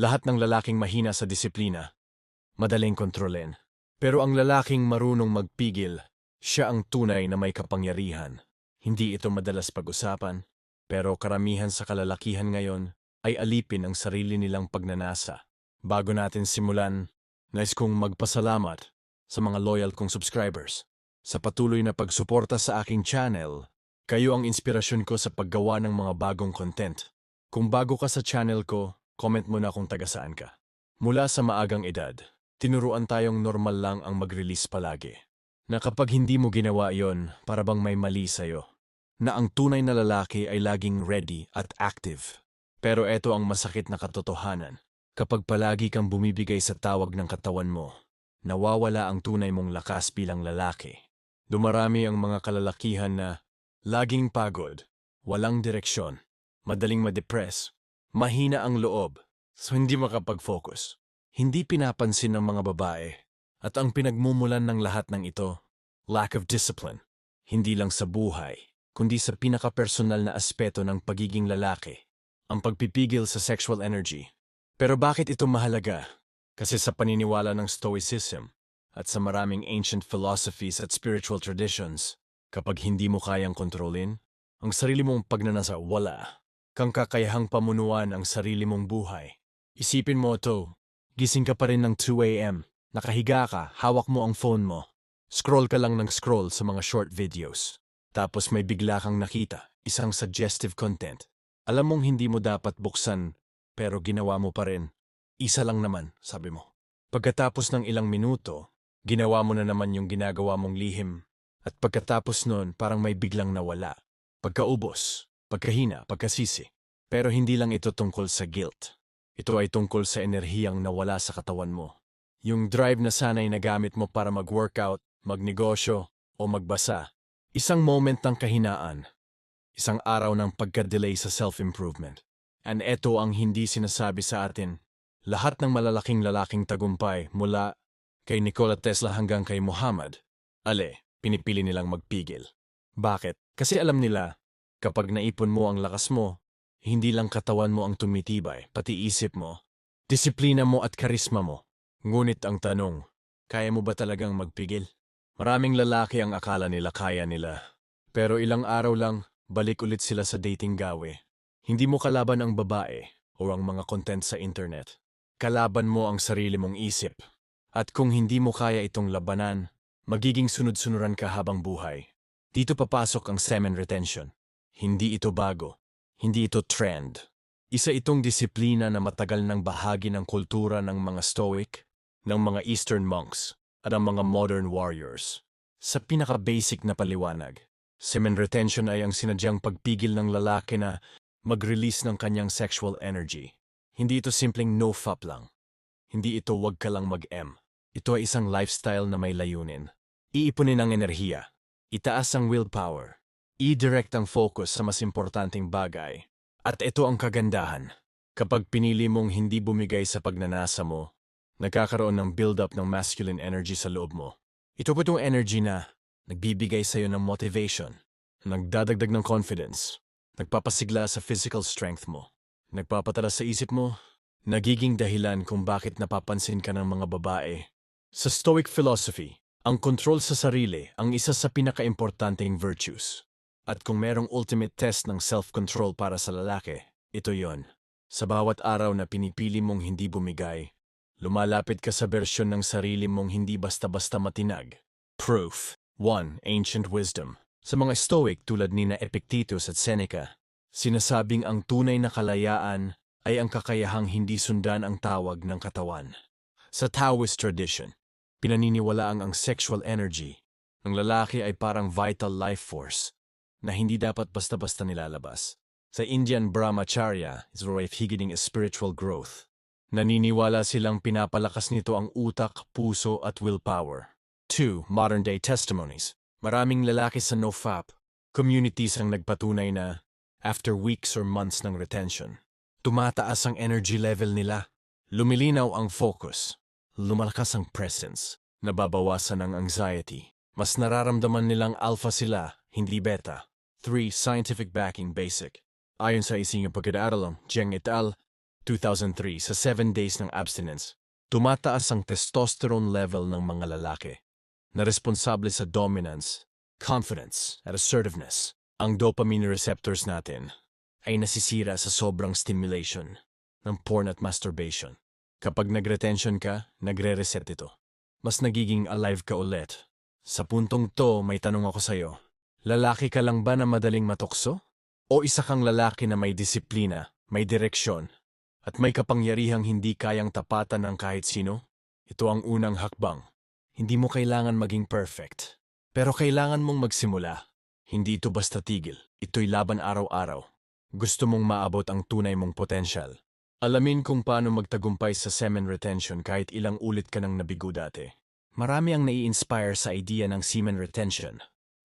Lahat ng lalaking mahina sa disiplina. Madaling kontrolin. Pero ang lalaking marunong magpigil, siya ang tunay na may kapangyarihan. Hindi ito madalas pag-usapan, pero karamihan sa kalalakihan ngayon ay alipin ang sarili nilang pagnanasa. Bago natin simulan, nais kong magpasalamat sa mga loyal kong subscribers. Sa patuloy na pagsuporta sa aking channel, kayo ang inspirasyon ko sa paggawa ng mga bagong content. Kung bago ka sa channel ko, comment mo na kung taga saan ka. Mula sa maagang edad, tinuruan tayong normal lang ang mag-release palagi. Na kapag hindi mo ginawa yon, para bang may mali sa'yo. Na ang tunay na lalaki ay laging ready at active. Pero eto ang masakit na katotohanan. Kapag palagi kang bumibigay sa tawag ng katawan mo, nawawala ang tunay mong lakas bilang lalaki. Dumarami ang mga kalalakihan na laging pagod, walang direksyon, madaling ma-depress, mahina ang loob, so hindi makapag-focus. Hindi pinapansin ng mga babae. At ang pinagmumulan ng lahat ng ito, lack of discipline. Hindi lang sa buhay, kundi sa pinaka-personal na aspeto ng pagiging lalaki, ang pagpipigil sa sexual energy. Pero bakit ito mahalaga? Kasi sa paniniwala ng Stoicism at sa maraming ancient philosophies at spiritual traditions, kapag hindi mo kayang kontrolin, ang sarili mong pagnanasa wala, kang kakayahang pamunuan ang sarili mong buhay. Isipin mo ito, gising ka pa rin ng 2 a.m., nakahiga ka, hawak mo ang phone mo, scroll ka lang ng scroll sa mga short videos. Tapos may bigla kang nakita, isang suggestive content. Alam mong hindi mo dapat buksan, pero ginawa mo pa rin. Isa lang naman, sabi mo. Pagkatapos ng ilang minuto, ginawa mo na naman yung ginagawa mong lihim. At pagkatapos nun, parang may biglang nawala. Pagkaubos, pagkahina, pagkasisi. Pero hindi lang ito tungkol sa guilt. Ito ay tungkol sa enerhiyang nawala sa katawan mo. Yung drive na sanay nagamit mo para mag-workout, magnegosyo, o magbasa. Isang moment ng kahinaan. Isang araw ng pagka-delay sa self-improvement. And eto ang hindi sinasabi sa atin. Lahat ng malalaking lalaking tagumpay mula kay Nikola Tesla hanggang kay Muhammad, ale, pinipili nilang magpigil. Bakit? Kasi alam nila, kapag naipon mo ang lakas mo, hindi lang katawan mo ang tumitibay, pati isip mo, disiplina mo at karisma mo. Ngunit ang tanong, kaya mo ba talagang magpigil? Maraming lalaki ang akala nila kaya nila. Pero ilang araw lang, balik ulit sila sa dating gawe. Hindi mo kalaban ang babae o ang mga content sa internet. Kalaban mo ang sarili mong isip. At kung hindi mo kaya itong labanan, magiging sunod-sunuran ka habang buhay. Dito papasok ang semen retention. Hindi ito bago. Hindi ito trend. Isa itong disiplina na matagal ng bahagi ng kultura ng mga Stoic, ng mga Eastern monks, at ang mga modern warriors. Sa pinaka-basic na paliwanag, semen retention ay ang sinadyang pagpigil ng lalaki na mag-release ng kanyang sexual energy. Hindi ito simpleng no-fap lang. Hindi ito wag ka lang mag-M. Ito ay isang lifestyle na may layunin. Iipunin ang enerhiya, Itaas ang willpower. I-direct ang focus sa mas importanteng bagay. At ito ang kagandahan. Kapag pinili mong hindi bumigay sa pagnanasa mo, nagkakaroon ng build-up ng masculine energy sa loob mo. Ito po itong energy na nagbibigay sa iyo ng motivation, nagdadagdag ng confidence, nagpapasigla sa physical strength mo, nagpapatala sa isip mo, nagiging dahilan kung bakit napapansin ka ng mga babae. Sa Stoic philosophy, ang control sa sarili ang isa sa pinakaimportanteng virtues. At kung merong ultimate test ng self-control para sa lalaki, ito yon. Sa bawat araw na pinipili mong hindi bumigay, lumalapit ka sa bersyon ng sarili mong hindi basta-basta matinag. Proof 1. Ancient Wisdom Sa mga Stoic tulad ni na Epictetus at Seneca, sinasabing ang tunay na kalayaan ay ang kakayahang hindi sundan ang tawag ng katawan. Sa Taoist tradition, Pinaniniwalaang ang sexual energy ng lalaki ay parang vital life force na hindi dapat basta-basta nilalabas. Sa Indian Brahmacharya is life higgiting a spiritual growth. Naniniwala silang pinapalakas nito ang utak, puso at willpower. 2. Modern-day testimonies. Maraming lalaki sa NoFap, communities ang nagpatunay na after weeks or months ng retention, tumataas ang energy level nila, lumilinaw ang focus, lumalakas ang presence, nababawasan ang anxiety. Mas nararamdaman nilang alpha sila, hindi beta. 3. Scientific backing basic. Ayon sa isang pagkadaaralang, Jiang et al., 2003 sa 7 days ng abstinence, tumataas ang testosterone level ng mga lalaki na responsable sa dominance, confidence, at assertiveness. Ang dopamine receptors natin ay nasisira sa sobrang stimulation ng porn at masturbation. Kapag nag-retention ka, nagre-reset ito. Mas nagiging alive ka ulit. Sa puntong to, may tanong ako sa'yo. Lalaki ka lang ba na madaling matukso? O isa kang lalaki na may disiplina, may direksyon, at may kapangyarihang hindi kayang tapatan ng kahit sino? Ito ang unang hakbang. Hindi mo kailangan maging perfect. Pero kailangan mong magsimula. Hindi ito basta tigil. Ito'y laban araw-araw. Gusto mong maabot ang tunay mong potensyal. Alamin kung paano magtagumpay sa semen retention kahit ilang ulit ka nang nabigo dati. Marami ang nai-inspire sa idea ng semen retention,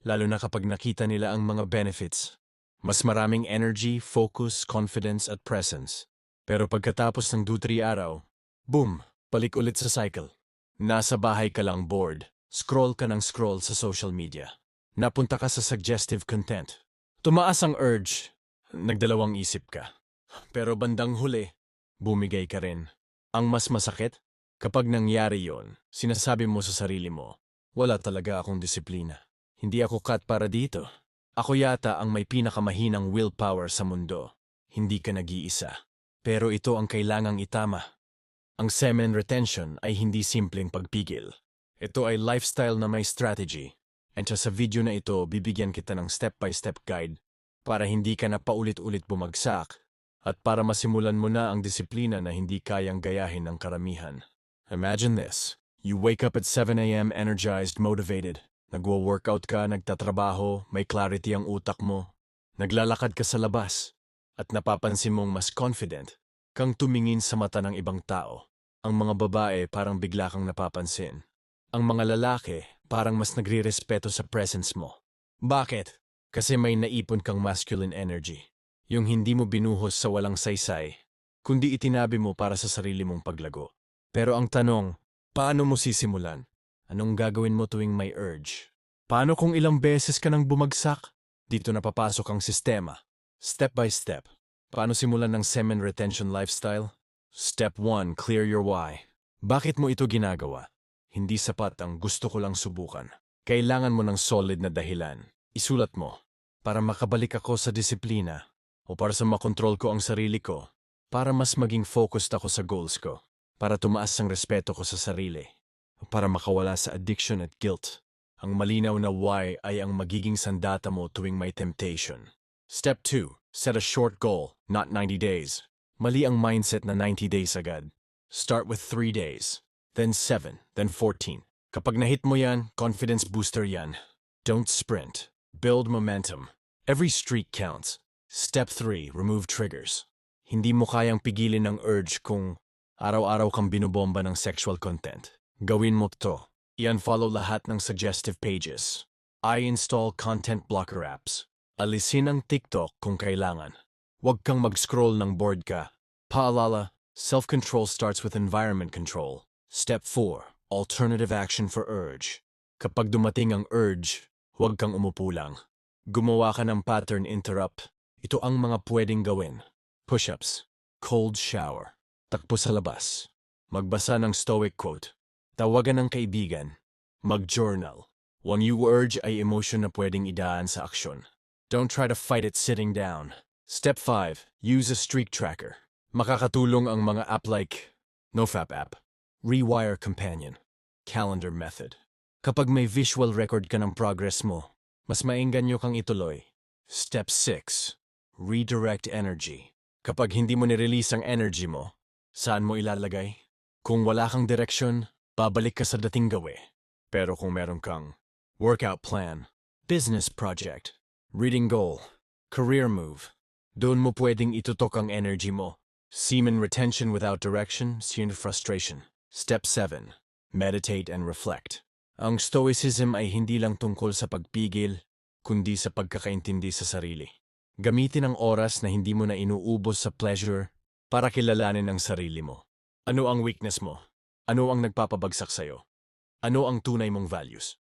lalo na kapag nakita nila ang mga benefits. Mas maraming energy, focus, confidence at presence. Pero pagkatapos ng 2-3 araw, boom, balik ulit sa cycle. Nasa bahay ka lang bored, scroll ka ng scroll sa social media. Napunta ka sa suggestive content. Tumaas ang urge, nagdalawang isip ka. Pero bandang huli, bumigay ka rin. Ang mas masakit, kapag nangyari yon, sinasabi mo sa sarili mo, wala talaga akong disiplina. Hindi ako cut para dito. Ako yata ang may pinakamahinang willpower sa mundo. Hindi ka nag-iisa. Pero ito ang kailangang itama. Ang semen retention ay hindi simpleng pagpigil. Ito ay lifestyle na may strategy. And sa video na ito, bibigyan kita ng step-by-step guide para hindi ka na paulit-ulit bumagsak at para masimulan mo na ang disiplina na hindi kayang gayahin ng karamihan. Imagine this. You wake up at 7 a.m. energized, motivated. Nagwo-workout ka, nagtatrabaho, may clarity ang utak mo. Naglalakad ka sa labas at napapansin mong mas confident kang tumingin sa mata ng ibang tao. Ang mga babae parang bigla kang napapansin. Ang mga lalaki parang mas nagre-respeto sa presence mo. Bakit? Kasi may naipon kang masculine energy. Yung hindi mo binuhos sa walang saysay, kundi itinabi mo para sa sarili mong paglago. Pero ang tanong, paano mo sisimulan? Anong gagawin mo tuwing may urge? Paano kung ilang beses ka nang bumagsak? Dito na papasok ang sistema. Step by step. Paano simulan ng semen retention lifestyle? Step 1. Clear your why. Bakit mo ito ginagawa? Hindi sapat ang gusto ko lang subukan. Kailangan mo ng solid na dahilan. Isulat mo. Para makabalik ako sa disiplina. O para sa makontrol ko ang sarili ko. Para mas maging focused ako sa goals ko. Para tumaas ang respeto ko sa sarili. Para makawala sa addiction at guilt. Ang malinaw na why ay ang magiging sandata mo tuwing may temptation. Step 2. Set a short goal, not 90 days. Mali ang mindset na 90 days agad. Start with 3 days, then 7, then 14. Kapag nahit mo yan, confidence booster yan. Don't sprint. Build momentum. Every streak counts. Step 3. Remove triggers. Hindi mo kayang pigilin ng urge kung araw-araw kang binobomba ng sexual content. Gawin mo to. I-unfollow lahat ng suggestive pages. I-install content blocker apps. Alisin ang TikTok kung kailangan. Huwag kang mag-scroll ng bored ka. Paalala, self-control starts with environment control. Step 4. Alternative action for urge. Kapag dumating ang urge, huwag kang umupo lang. Gumawa ka ng pattern interrupt. Ito ang mga pwedeng gawin. Push-ups. Cold shower. Takpo sa labas. Magbasa ng stoic quote. Tawagan ng kaibigan. Mag-journal. One you urge ay emotion na pwedeng idaan sa aksyon. Don't try to fight it sitting down. Step 5. Use a streak tracker. Makakatulong ang mga app like NoFap app, Rewire Companion, Calendar Method. Kapag may visual record ka ng progress mo, mas maengganyo kang ituloy. Step 6. Redirect energy. Kapag hindi mo nirelease ang energy mo, saan mo ilalagay? Kung wala kang direksyon, babalik ka sa dating gawi. Pero kung meron kang workout plan, business project, reading goal, career move, doon mo pwedeng itutok ang energy mo. Semen retention without direction, semen frustration. Step 7. Meditate and reflect. Ang stoicism ay hindi lang tungkol sa pagpigil, kundi sa pagkakaintindi sa sarili. Gamitin ang oras na hindi mo na inuubos sa pleasure para kilalanin ang sarili mo. Ano ang weakness mo? Ano ang nagpapabagsak sa'yo? Ano ang tunay mong values?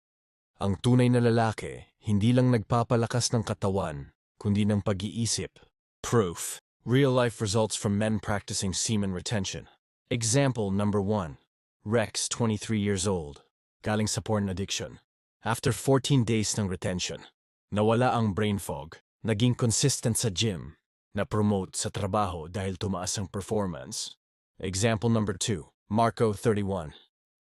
Ang tunay na lalaki, hindi lang nagpapalakas ng katawan, kundi ng pag-iisip. Proof. Real-life results from men practicing semen retention. Example number one. Rex, 23 years old. Galing sa porn addiction. After 14 days ng retention, nawala ang brain fog, naging consistent sa gym, na-promote sa trabaho dahil tumaas ang performance. Example number two. Marco, 31.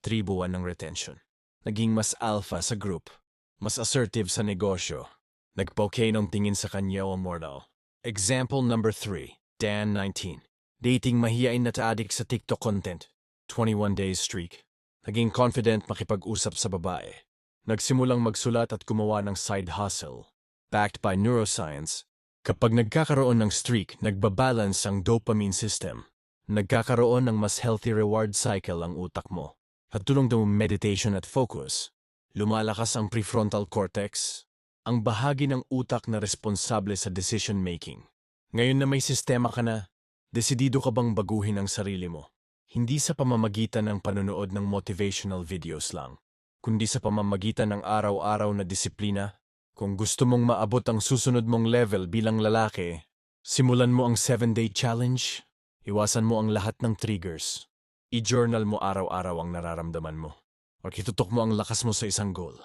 3 buwan ng retention. Naging mas alpha sa group, mas assertive sa negosyo, nagpoke ng tingin sa kanya o mortal. Example number 3. Dan, 19. Dating mahiyain na ta-addict sa TikTok content. 21 days streak. Naging confident makipag-usap sa babae. Nagsimulang magsulat at gumawa ng side hustle. Backed by neuroscience. Kapag nagkakaroon ng streak, nagbabalance ang dopamine system. Nagkakaroon ng mas healthy reward cycle ang utak mo. At tulong ng meditation at focus, lumalakas ang prefrontal cortex, ang bahagi ng utak na responsable sa decision making. Ngayon na may sistema ka na, desidido ka bang baguhin ang sarili mo? Hindi sa pamamagitan ng panonood ng motivational videos lang, kundi sa pamamagitan ng araw-araw na disiplina. Kung gusto mong maabot ang susunod mong level bilang lalaki, simulan mo ang 7-day challenge, iwasan mo ang lahat ng triggers. I-journal mo araw-araw ang nararamdaman mo. O kitutok mo ang lakas mo sa isang goal.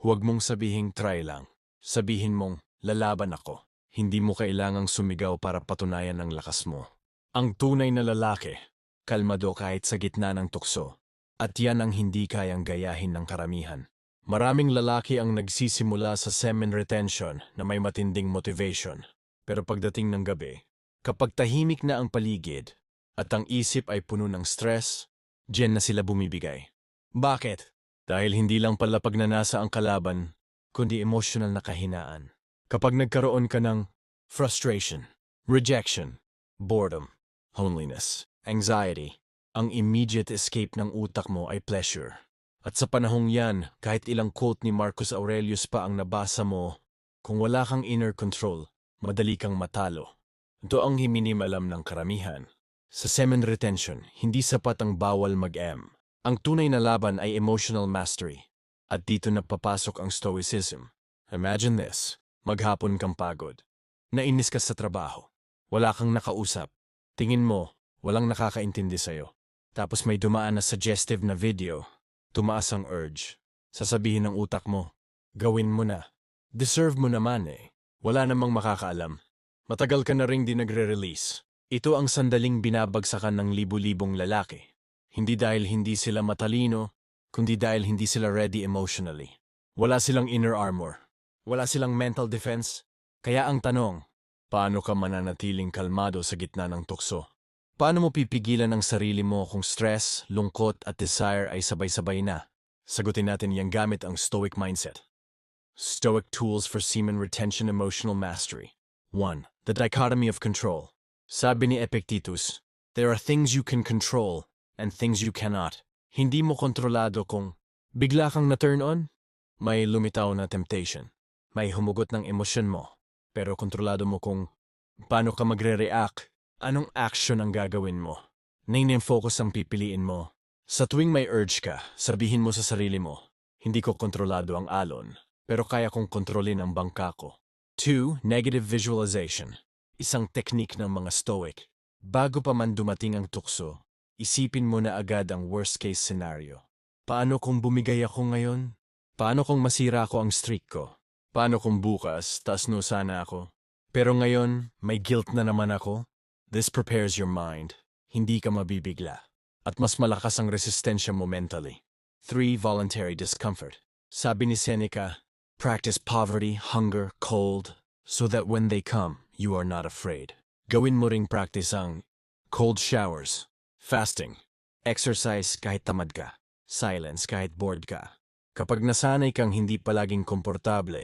Huwag mong sabihing try lang. Sabihin mong, lalaban ako. Hindi mo kailangang sumigaw para patunayan ang lakas mo. Ang tunay na lalaki, kalmado kahit sa gitna ng tukso. At yan ang hindi kayang gayahin ng karamihan. Maraming lalaki ang nagsisimula sa semen retention na may matinding motivation. Pero pagdating ng gabi, kapag tahimik na ang paligid at ang isip ay puno ng stress, diyan na sila bumibigay. Bakit? Dahil hindi lang pala pagnanasa ang kalaban, kundi emotional na kahinaan. Kapag nagkaroon ka ng frustration, rejection, boredom, loneliness, anxiety, ang immediate escape ng utak mo ay pleasure. At sa panahong yan, kahit ilang quote ni Marcus Aurelius pa ang nabasa mo, kung wala kang inner control, madali kang matalo. Ito ang himinim alam ng karamihan. Sa semen retention, hindi sapat ang bawal mag-M. Ang tunay na laban ay emotional mastery. At dito na papasok ang stoicism. Imagine this, maghapon kang pagod. Nainis ka sa trabaho. Wala kang nakausap. Tingin mo, walang nakakaintindi sa'yo. Tapos may dumaan na suggestive na video. Tumaas ang urge. Sasabihin ng utak mo, gawin mo na. Deserve mo naman eh. Wala namang makakaalam. Matagal ka na ring di nagre-release. Ito ang sandaling binabagsakan ng libu-libong lalaki. Hindi dahil hindi sila matalino, kundi dahil hindi sila ready emotionally. Wala silang inner armor. Wala silang mental defense. Kaya ang tanong, paano ka mananatiling kalmado sa gitna ng tukso? Paano mo pipigilan ang sarili mo kung stress, lungkot at desire ay sabay-sabay na? Sagutin natin yang gamit ang Stoic Mindset. Stoic Tools for Semen Retention Emotional Mastery 1. The Dichotomy of Control Sabi ni Epictetus, There are things you can control and things you cannot. Hindi mo kontrolado kung bigla kang na-turn on, may lumitaw na temptation, may humugot ng emosyon mo, pero kontrolado mo kung paano ka magre-react, anong action ang gagawin mo. Name focus ang pipiliin mo. Sa tuwing may urge ka, sabihin mo sa sarili mo, hindi ko kontrolado ang alon, pero kaya kong kontrolin ang bangka ko. 2. Negative visualization. Isang teknik ng mga stoic. Bago pa man dumating ang tukso, isipin mo na agad ang worst case scenario. Paano kung bumigay ako ngayon? Paano kung masira ko ang streak ko? Paano kung bukas, tas no sana ako? Pero ngayon, may guilt na naman ako? This prepares your mind. Hindi ka mabibigla. At mas malakas ang resistensya mo mentally. 3. Voluntary discomfort. Sabi ni Seneca, practice poverty, hunger, cold, so that when they come, you are not afraid. Gawin mo ring practice ang cold showers, fasting, exercise kahit tamad ka, silence kahit bored ka. Kapag nasanay kang hindi palaging komportable,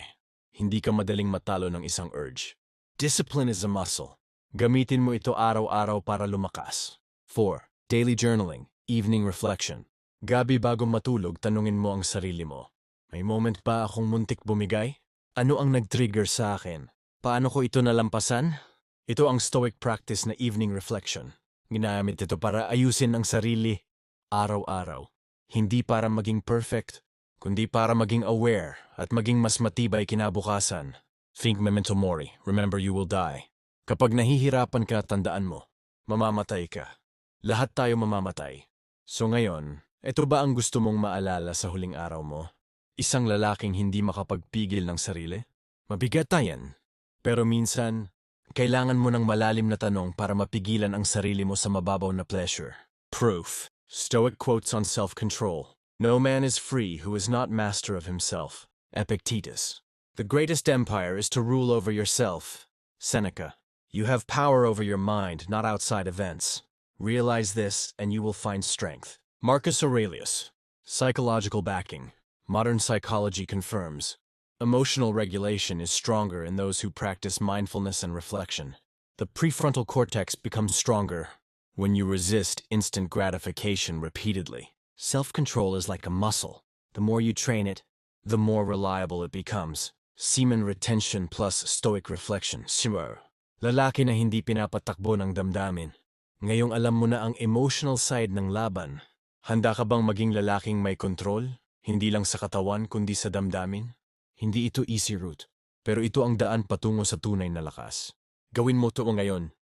hindi ka madaling matalo ng isang urge. Discipline is a muscle. Gamitin mo ito araw-araw para lumakas. 4. Daily journaling, evening reflection. Gabi bago matulog, tanungin mo ang sarili mo. May moment ba akong muntik bumigay? Ano ang nag-trigger sa akin? Paano ko ito nalampasan? Ito ang stoic practice na evening reflection. Ginamit ito para ayusin ang sarili araw-araw. Hindi para maging perfect, kundi para maging aware at maging mas matibay kinabukasan. Think memento mori, remember you will die. Kapag nahihirapan ka, tandaan mo, mamamatay ka. Lahat tayo mamamatay. So ngayon, ito ba ang gusto mong maalala sa huling araw mo? Isang lalaking hindi makapagpigil ng sarili? Mabigat yan. Pero minsan, kailangan mo ng malalim na tanong para mapigilan ang sarili mo sa mababaw na pleasure. Proof. Stoic quotes on self-control. No man is free who is not master of himself. Epictetus. The greatest empire is to rule over yourself. Seneca. You have power over your mind, not outside events. Realize this, and you will find strength. Marcus Aurelius. Psychological backing. Modern psychology confirms. Emotional regulation is stronger in those who practice mindfulness and reflection. The prefrontal cortex becomes stronger when you resist instant gratification repeatedly. Self control is like a muscle. The more you train it, the more reliable it becomes. Semen retention plus stoic reflection. Sure. Lalaki na hindi pinapatakbo ng damdamin. Ngayong alam mo na ang emotional side ng laban, handa ka bang maging lalaking may kontrol? Hindi lang sa katawan kundi sa damdamin? Hindi ito easy route, pero ito ang daan patungo sa tunay na lakas. Gawin mo ito ngayon.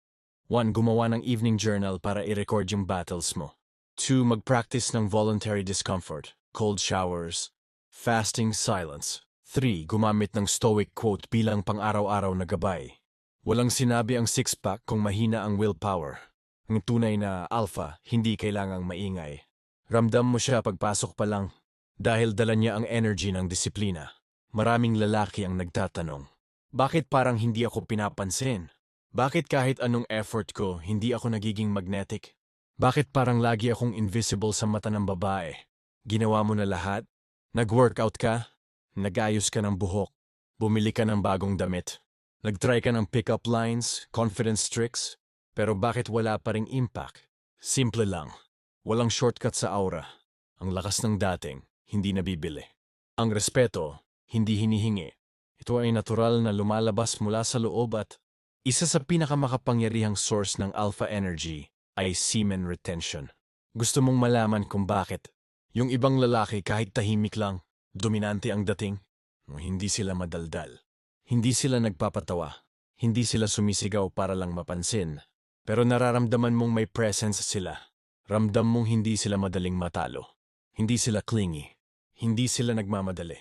1. Gumawa ng evening journal para i-record yung battles mo. 2. Mag-practice ng voluntary discomfort, cold showers, fasting silence. 3. Gumamit ng stoic quote bilang pang-araw-araw na gabay. Walang sinabi ang six-pack kung mahina ang willpower. Ang tunay na alpha, hindi kailangang maingay. Ramdam mo siya pagpasok pa lang dahil dala niya ang energy ng disiplina. Maraming lalaki ang nagtatanong, bakit parang hindi ako pinapansin? Bakit kahit anong effort ko, hindi ako nagiging magnetic? Bakit parang lagi akong invisible sa mata ng babae? Ginawa mo na lahat? Nag-workout ka? Nag-ayos ka ng buhok? Bumili ka ng bagong damit? Nag-try ka ng pick-up lines, confidence tricks, pero bakit wala pa ring impact? Simple lang. Walang shortcut sa aura. Ang lakas ng dating, hindi nabibili. Ang respeto, hindi hinihingi. Ito ay natural na lumalabas mula sa loob at isa sa pinakamakapangyarihang source ng alpha energy ay semen retention. Gusto mong malaman kung bakit. Yung ibang lalaki kahit tahimik lang, dominante ang dating, hindi sila madaldal. Hindi sila nagpapatawa. Hindi sila sumisigaw para lang mapansin. Pero nararamdaman mong may presence sila. Ramdam mong hindi sila madaling matalo. Hindi sila clingy. Hindi sila nagmamadali.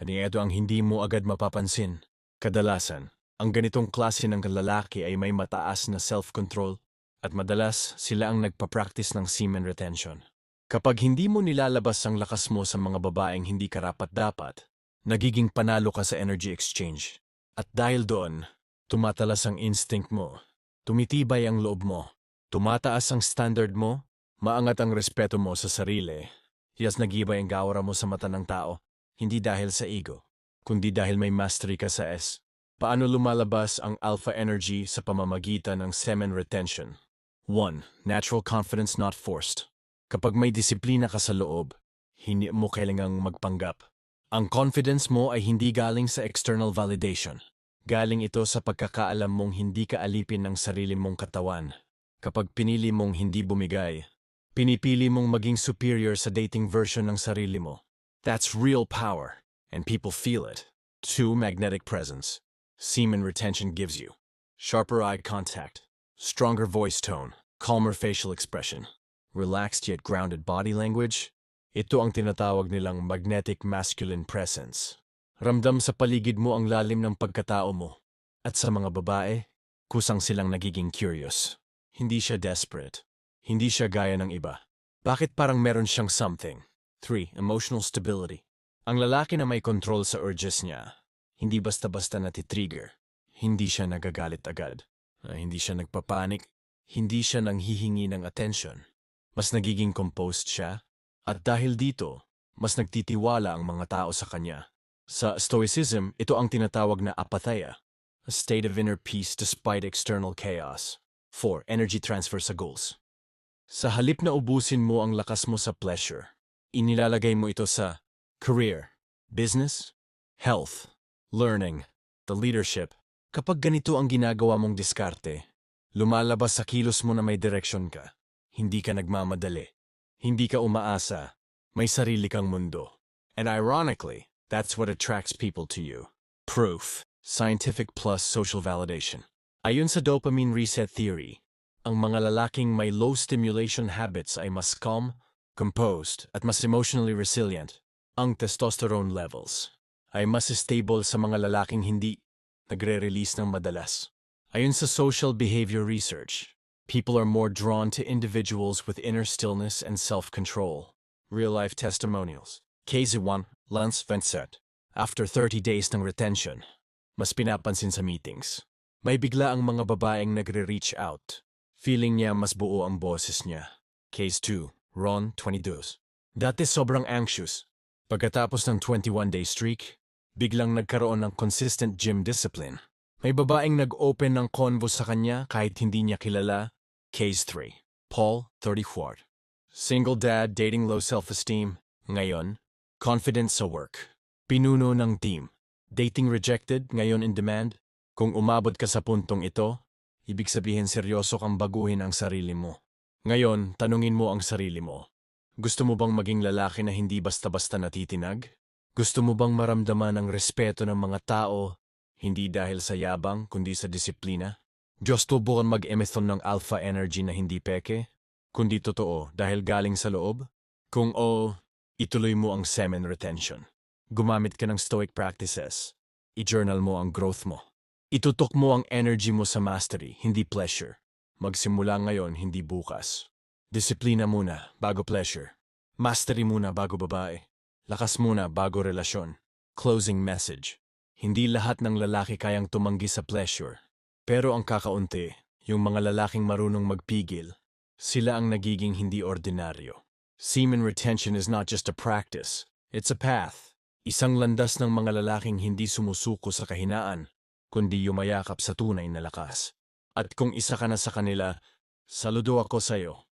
Ito ang hindi mo agad mapapansin. Kadalasan, ang ganitong klase ng lalaki ay may mataas na self-control at madalas sila ang nagpa-practice ng semen retention. Kapag hindi mo nilalabas ang lakas mo sa mga babaeng hindi karapat-dapat, nagiging panalo ka sa energy exchange. At dahil doon, tumatalas ang instinct mo, tumitibay ang loob mo, tumataas ang standard mo, maangat ang respeto mo sa sarili. Yes, nagibay ang gawara mo sa mata ng tao, hindi dahil sa ego, kundi dahil may mastery ka sa S. Paano lumalabas ang alpha energy sa pamamagitan ng semen retention? 1. Natural confidence not forced. Kapag may disiplina ka sa loob, hindi mo kailangang magpanggap. Ang confidence mo ay hindi galing sa external validation. Galing ito sa pagkakaalam mong hindi ka alipin ng sarili mong katawan. Kapag pinili mong hindi bumigay, pinipili mong maging superior sa dating version ng sarili mo. That's real power, and people feel it. 2. Magnetic presence. Semen retention gives you. Sharper eye contact, stronger voice tone, calmer facial expression, relaxed yet grounded body language, ito ang tinatawag nilang magnetic masculine presence. Ramdam sa paligid mo ang lalim ng pagkatao mo. At sa mga babae, kusang silang nagiging curious. Hindi siya desperate. Hindi siya gaya ng iba. Bakit parang meron siyang something? 3. Emotional stability. Ang lalaki na may control sa urges niya, hindi basta-basta natitrigger. Hindi siya nagagalit agad. Hindi siya nagpapanik. Hindi siya nanghihingi ng attention. Mas nagiging composed siya at dahil dito, mas nagtitiwala ang mga tao sa kanya. Sa Stoicism, ito ang tinatawag na apatheia, a state of inner peace despite external chaos. 4. Energy transfer sa goals. Sa halip na ubusin mo ang lakas mo sa pleasure, inilalagay mo ito sa career, business, health, learning, the leadership. Kapag ganito ang ginagawa mong diskarte, lumalabas sa kilos mo na may direksyon ka. Hindi ka nagmamadali. Hindi ka umaasa. May sarili kang mundo. And ironically, that's what attracts people to you. Proof. Scientific plus social validation. Ayon sa dopamine reset theory, ang mga lalaking may low stimulation habits ay mas calm, composed, at mas emotionally resilient. Ang testosterone levels ay mas stable sa mga lalaking hindi nagre-release ng madalas. Ayon sa social behavior research, people are more drawn to individuals with inner stillness and self-control. Real-life testimonials. Case 1, Lance Vincent. After 30 days ng retention, mas pinapansin sa meetings. May bigla ang mga babaeng nagre-reach out. Feeling niya mas buo ang boses niya. Case 2, Ron, 22. Dati sobrang anxious. Pagkatapos ng 21-day streak, biglang nagkaroon ng consistent gym discipline. May babaeng nag-open ng convo sa kanya kahit hindi niya kilala. Case 3. Paul, 34. Single dad dating low self-esteem. Ngayon, confident sa work. Pinuno ng team. Dating rejected, ngayon in demand. Kung umabot ka sa puntong ito, ibig sabihin seryoso kang baguhin ang sarili mo. Ngayon, tanungin mo ang sarili mo. Gusto mo bang maging lalaki na hindi basta-basta natitinag? Gusto mo bang maramdaman ang respeto ng mga tao, hindi dahil sa yabang, kundi sa disiplina? Diyos tubukan mag-emission ng alpha energy na hindi peke, kundi totoo dahil galing sa loob? Kung oo, ituloy mo ang semen retention. Gumamit ka ng stoic practices. I-journal mo ang growth mo. Itutok mo ang energy mo sa mastery, hindi pleasure. Magsimula ngayon, hindi bukas. Disiplina muna, bago pleasure. Mastery muna, bago babae. Lakas muna, bago relasyon. Closing message. Hindi lahat ng lalaki kayang tumanggi sa pleasure. Pero ang kakaunti, yung mga lalaking marunong magpigil, sila ang nagiging hindi ordinaryo. Semen retention is not just a practice, it's a path. Isang landas ng mga lalaking hindi sumusuko sa kahinaan, kundi yumayakap sa tunay na lakas. At kung isa ka na sa kanila, saludo ako sa'yo.